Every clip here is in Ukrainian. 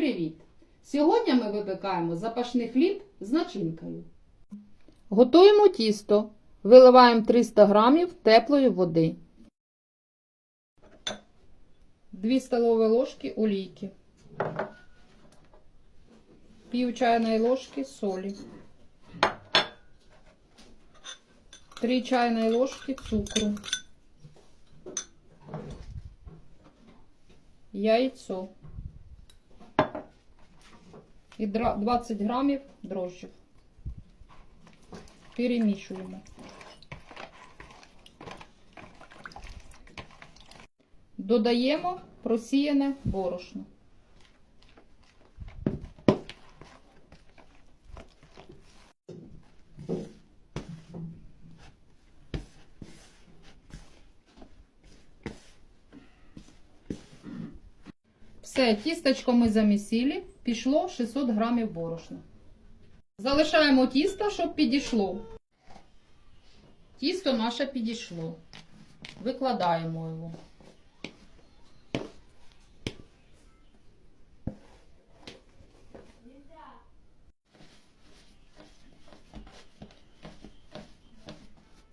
привіт! Сьогодні ми випікаємо запашний хліб з начинкою. Готуємо тісто. Виливаємо 300 грамів теплої води. 2 столові ложки олійки. Пів чайної ложки солі. 3 чайної ложки цукру. Яйцо. І дра- 20 грамів дрожжів. Перемішуємо. Додаємо просіяне борошно. Все, тісточко ми замісили, пішло 600 грамів борошна. Залишаємо тісто, щоб підійшло. Тісто наше підійшло. Викладаємо його.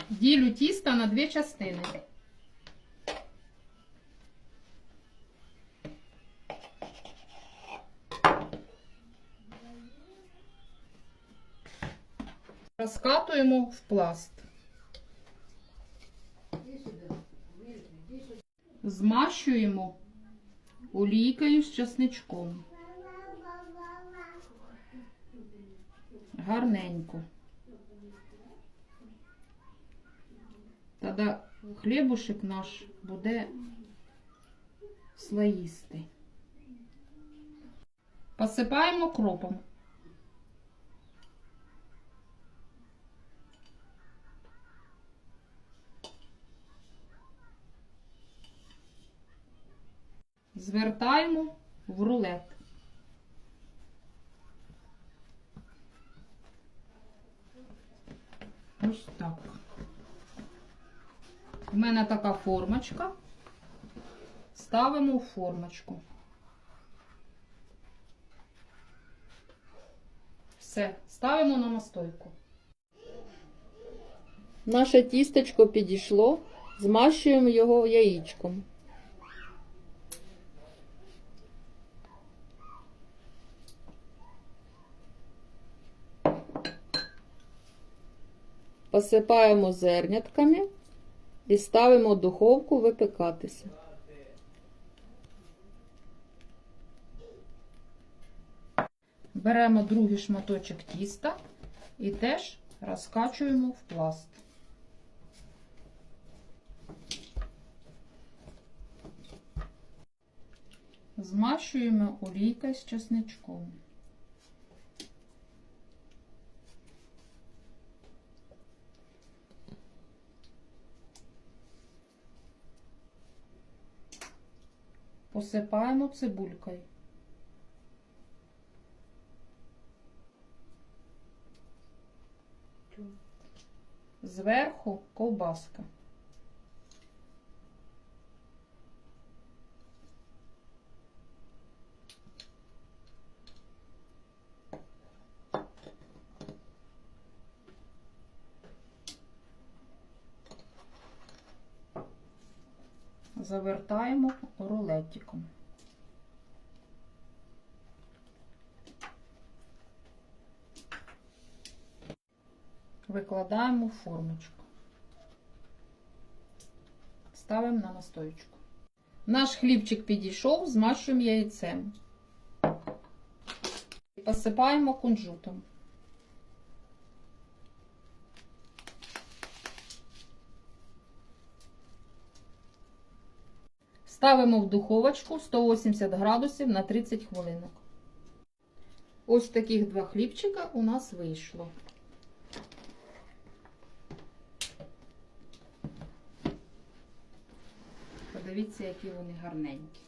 Ділю тісто на дві частини. Розкатуємо в пласт. Змащуємо олійкою з часничком. Гарненько. Тоді хлібушек наш буде слоїстий. Посипаємо кропом. Звертаємо в рулет. Ось так. У мене така формочка. Ставимо в формочку. Все, ставимо на настойку. Наше тістечко підійшло, змащуємо його яєчком. Посипаємо зернятками і ставимо в духовку випікатися. Беремо другий шматочок тіста і теж розкачуємо в пласт. Змащуємо олійкою з чесничком. Посипаємо цибулькою. Зверху ковбаска. Завертаємо рулетиком. Викладаємо формочку. Ставимо на настоечку. Наш хлібчик підійшов, змащуємо яйцем. Посипаємо кунжутом. Ставимо в духовочку 180 градусів на 30 хвилинок. Ось таких два хлібчика у нас вийшло. Подивіться, які вони гарненькі.